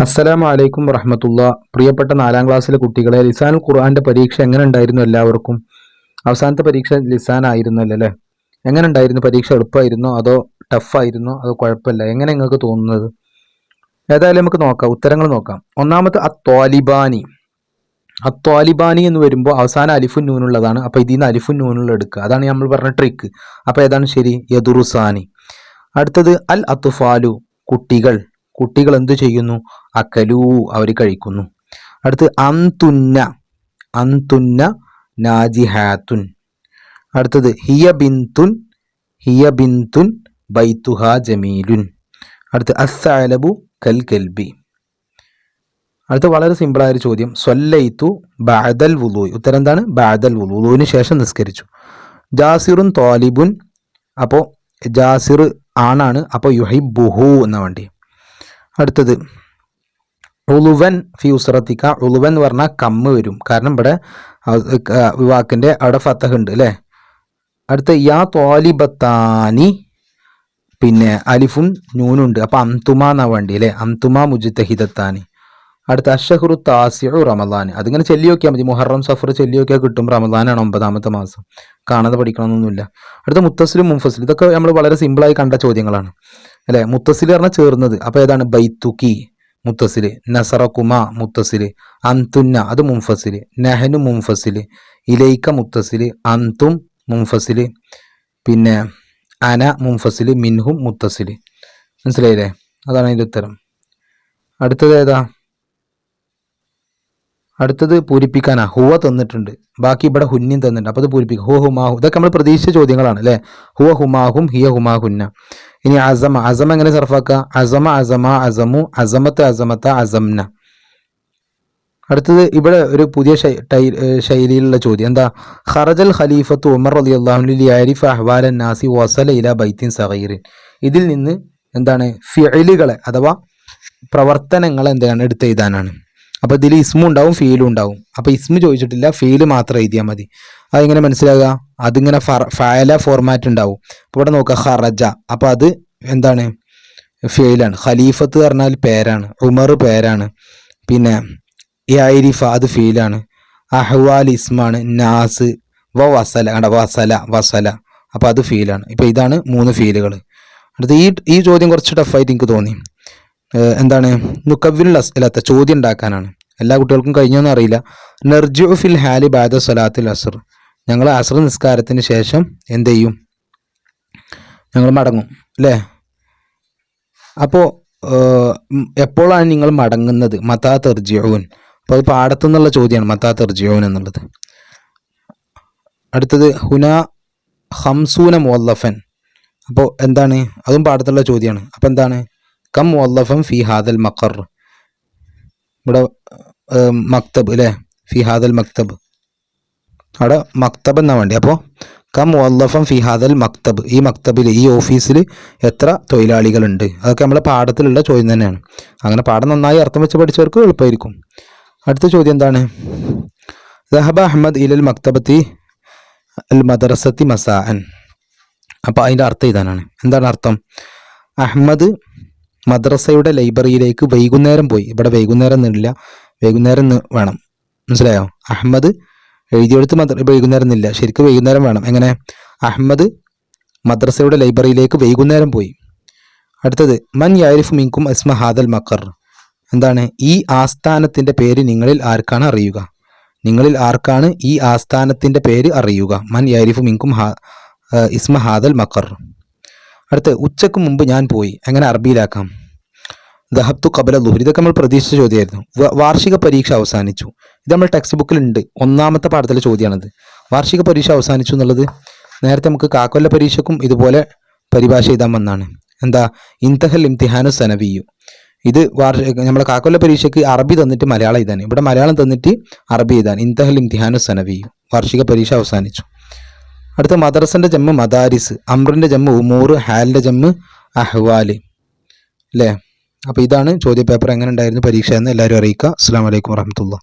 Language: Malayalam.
അസ്സലാമു വലൈക്കും വറഹമത്തുള്ള. പ്രിയപ്പെട്ട നാലാം ക്ലാസ്സിലെ കുട്ടികളെ ലിസാൻ ഖുർആന്റെ പരീക്ഷ എങ്ങനെ ഉണ്ടായിരുന്നു എല്ലാവർക്കും? അവസാനത്തെ പരീക്ഷ ലിസാൻ ആയിരുന്നു അല്ലേ? എങ്ങനെ ഉണ്ടായിരുന്നു പരീക്ഷ എളുപ്പമായിരുന്നോ? അതോ ടഫായിരുന്നോ? അതോ കുഴപ്പമില്ല? എങ്ങനെ നിങ്ങൾക്ക് തോന്നുന്നത്? ഏതായാലും നമുക്ക് നോക്കാം. ഉത്തരങ്ങൾ നോക്കാം. ഒന്നാമത്തെ അത്വാലിബാനി. അത്വാലിബാനി എന്ന് വരുമ്പോൾ അവസാനം അലിഫുൻ നൂനുള്ളതാണ്. അപ്പോൾ ഇതിൽ നിന്ന് അലിഫുൻ നൂനുള്ള എടുക്കുക. അതാണ് നമ്മൾ പറഞ്ഞ ട്രിക്ക് അപ്പോൾ ഏതാണ് ശരി? യദുറുസാനി. അടുത്തത് അൽ അത്തുഫാലു കുട്ടികൾ. കുട്ടികൾ എന്തു ചെയ്യുന്നു? അക്കലൂ അവർ കഴിക്കുന്നു. അടുത്ത് അന്തുന്ന അന്തുന്ന നാജിഹാത്തുൻ. അടുത്തത് ഹിയ ബിന്തുൻ ഹിയ ബിന്തുൻ ബൈത്തുഹ ജമീലുൻ. അടുത്ത് അസ്സാലബു കൽ കൽബി അടുത്ത വളരെ സിമ്പിളായ ഒരു ചോദ്യം. സ്വല്ലൈത്തു ബാദൽ വുലു ഉത്തരം എന്താണ്? ബാദൽ വുലു വുലുവിന് ശേഷം നിസ്കരിച്ചു. ജാസിറുൻ തോലിബുൻ അപ്പോൾ ജാസിർ ആണാണ്. അപ്പോൾ യുഹൈബുഹു എന്ന വണ്ടി. അടുത്തത്. ഉളുവൻ ഫി ഉളുവൻ എന്ന് പറഞ്ഞാൽ കമ്മ് വരും. കാരണം ഇവിടെ വിവാക്കിന്റെ അവിടെ ഫത്തഹ് ഉണ്ട് അല്ലേ? അടുത്ത യാ തോലിബത്താനി പിന്നെ അലിഫും നൂനുണ്ട് അപ്പം അന്തുമ എന്നാ വേണ്ടി അല്ലേ? അന്തുമ മുജിത്തഹിദത്താനി അടുത്ത അഷഹുറു താസിയു റമദാൻ അതിങ്ങനെ ചെല്ലി നോക്കിയാൽ മതി. മുഹറം സഫർ ചെല്ലി നോക്കിയാൽ കിട്ടും. റമദാനാണ് ഒമ്പതാമത്തെ മാസം. കാണാതെ പഠിക്കണമെന്നൊന്നുമില്ല അടുത്ത മുത്തസ്ലും മുഫസ്ലും ഇതൊക്കെ നമ്മൾ വളരെ സിമ്പിളായി കണ്ട ചോദ്യങ്ങളാണ്. അല്ലെ? മുത്തസിൽ പറഞ്ഞാൽ ചേർന്നത്. അപ്പോൾ ഏതാണ്? ബൈത്തുക്കി മുത്തസിൽ നസറക്കുമ മുത്തസിൽ അന്തുന്ന അത് മുംഫസിൽ നെഹനു മുംഫസിൽ ഇലൈക്ക മുത്തസിൽ അന്തും മുംഫസിൽ പിന്നെ അന മുംഫസിൽ മിൻഹും മുത്തസിൽ മനസ്സിലായില്ലേ? അതാണ് അതിന്റെ ഉത്തരം. അടുത്തത് ഏതാ? അടുത്തത് പൂരിപ്പിക്കാനാ. ഹുവ തന്നിട്ടുണ്ട്. ബാക്കി ഇവിടെ ഹുന്യം തന്നിട്ടുണ്ട്. അപ്പോൾ അത് പൂരിപ്പിക്കുക ഹുവ ഹുമാഹു. ഇതൊക്കെ നമ്മൾ പ്രതീക്ഷിച്ച ചോദ്യങ്ങളാണ് അല്ലേ? ഹുവ ഹുമാഹും ഹിയ ഹുമാഹുന്ന. ഇനി അസമ അസമ എങ്ങനെ സർഫാക്കുക അസമ അസമ അസമു അസമത്ത് അസമത്ത അസംന. അടുത്തത് ഇവിടെ ഒരു പുതിയ ശൈലിയിലുള്ള ചോദ്യം. എന്താ? ഖറജൽ ഖലീഫത്ത് ഉമർ അലി അള്ളാഹുലിഫ് അഹ്വാലൻ നാസി വസല ഇല ബൈത്തിൻ സഹീറിൻ ഇതിൽ നിന്ന് എന്താണ്? ഫിയലുകളെ അഥവാ പ്രവർത്തനങ്ങളെ എന്താണ്? എടുത്തെഴുതാനാണ്. അപ്പോൾ ഇതിൽ ഇസ്മു ഉണ്ടാവും ഫീലും ഉണ്ടാവും. അപ്പോൾ ഇസ്മു ചോദിച്ചിട്ടില്ല ഫീൽ മാത്രം എഴുതിയാൽ മതി. അതെങ്ങനെ മനസ്സിലാകുക അതിങ്ങനെ ഫയല ഫോർമാറ്റ് ഉണ്ടാവും. അപ്പോൾ ഇവിടെ നോക്കുക ഹറജ അപ്പോൾ അത് എന്താണ്? ഫെയിലാണ്. ഖലീഫത്ത് പറഞ്ഞാൽ പേരാണ്. ഉമർ പേരാണ്. പിന്നെ ഐരിഫ അത് ഫീലാണ്. അഹ്വാൽ ഇസ്മാണ് നാസ്. വ വസല. കണ്ട വസല വസല. അപ്പോൾ അത് ഫീലാണ്. ഇപ്പോൾ ഇതാണ് മൂന്ന് ഫീലുകൾ അടുത്ത് ഈ ഈ ചോദ്യം കുറച്ച് ടഫായിട്ട് എനിക്ക് തോന്നി. എന്താണ്? നുക്കവിൽ അസ്ലത്ത ചോദ്യം ഉണ്ടാക്കാനാണ്. എല്ലാ കുട്ടികൾക്കും കഴിഞ്ഞോന്നറിയില്ല നെർജു ഫിൽ ഹാലി ബാദ സലാത്തിൽ അസർ. ഞങ്ങൾ അസർ നിസ്കാരത്തിന് ശേഷം എന്ത് ചെയ്യും? ഞങ്ങൾ മടങ്ങും അല്ലേ? അപ്പോൾ എപ്പോഴാണ് നിങ്ങൾ മടങ്ങുന്നത്? മതാ തെർജിയോൻ അപ്പോൾ അത് പാടത്തു നിന്നുള്ള ചോദ്യമാണ് മതാ തെർജിയോൻ എന്നുള്ളത്. അടുത്തത് ഹുന ഹംസൂന മുവല്ലഫൻ. അപ്പോൾ എന്താണ്? അതും പാടത്തുള്ള ചോദ്യമാണ്. അപ്പോൾ എന്താണ്? കം വല്ലഫം ഫി ഹാദൽ മക്കർ ഇവിടെ മക്തബ് അല്ലേ? ഫി ഹാദൽ മക്തബ്. അവിടെ മക്തബ് എന്നാൽ വേണ്ടി? അപ്പോൾ കം വല്ലഫം ഫിഹാദൽ മക്തബ്. ഈ മക്തബിൽ ഈ ഓഫീസിൽ എത്ര തൊഴിലാളികളുണ്ട്? അതൊക്കെ നമ്മളെ പാഠത്തിലുള്ള ചോദ്യം തന്നെയാണ്. അങ്ങനെ പാഠം നന്നായി അർത്ഥം വെച്ച് പഠിച്ചവർക്ക് എളുപ്പമായിരിക്കും അടുത്ത ചോദ്യം എന്താണ്? ദഹബ അഹമ്മദ് ഇലൽ മക്തബത്തി അൽ മദ്രസത്തി മസാഅൻ. അപ്പോൾ അതിന്റെ അർത്ഥം ഇതാനാണ്. എന്താണ് അർത്ഥം? അഹമ്മദ് മദ്രസയുടെ ലൈബ്രറിയിലേക്ക് വൈകുന്നേരം പോയി. ഇവിടെ വൈകുന്നേരം എന്നില്ല. വൈകുന്നേരം വേണം. മനസ്സിലായോ? അഹമ്മദ് എഴുതിയെടുത്ത് മദ്ര വൈകുന്നേരം എന്നില്ല ശരിക്കും വൈകുന്നേരം വേണം. എങ്ങനെ? അഹമ്മദ് മദ്രസയുടെ ലൈബ്രറിയിലേക്ക് വൈകുന്നേരം പോയി. അടുത്തത് മൻ യാരിഫ് മിങ്കും അസ്മ ഹാദൽ മക്കർ എന്താണ്? ഈ ആസ്ഥാനത്തിന്റെ പേര് നിങ്ങളിൽ ആർക്കാണ് അറിയുക? നിങ്ങളിൽ ആർക്കാണ് ഈ ആസ്ഥാനത്തിന്റെ പേര് അറിയുക? മൻ യാരിഫ് മിങ്കും ഹാ ഇസ്മ ഹാദൽ മക്കർ അടുത്ത് ഉച്ചയ്ക്ക് മുമ്പ് ഞാൻ പോയി. അങ്ങനെ അറബിയിലാക്കാം? ദഹബ്തു കബല ലുഹരി ഇതൊക്കെ നമ്മൾ പ്രതീക്ഷിച്ച ചോദ്യമായിരുന്നു. വാർഷിക പരീക്ഷ അവസാനിച്ചു. ഇത് നമ്മൾ ടെക്സ്റ്റ് ബുക്കിലുണ്ട് ഒന്നാമത്തെ പാഠത്തിലെ ചോദ്യമാണത്. വാർഷിക പരീക്ഷ അവസാനിച്ചു എന്നുള്ളത് നേരത്തെ നമുക്ക് കാക്കൊല്ല പരീക്ഷക്കും ഇതുപോലെ പരിഭാഷ എഴുതാൻ വന്നാണ്. എന്താ? ഇന്തഹൽ ഇംതിഹാനു സനവിയു. ഇത് വാർഷിക നമ്മളെ കാക്കൊല്ല പരീക്ഷയ്ക്ക് അറബി തന്നിട്ട് മലയാളം എഴുതാൻ. ഇവിടെ മലയാളം തന്നിട്ട് അറബി എഴുതാൻ. ഇന്തഹൽ ഇംതിഹാനു സനവിയു. വാർഷിക പരീക്ഷ അവസാനിച്ചു. അടുത്ത മദർസന്റെ ജമ്മ് മദാരിസ്. അമ്രിന്റെ ജമ്മ് ഉമൂർ ഹാലിന്റെ ജമ്മ് അഹ്വാൽ. അല്ലേ അപ്പോൾ ഇതാണ് ചോദ്യപേപ്പർ എങ്ങനെ ഉണ്ടായിരുന്നു പരീക്ഷ എന്ന് എല്ലാവരും അറിയിക്കുക. അസ്സാം വലൈക്കും വർഹമത്തുള്ള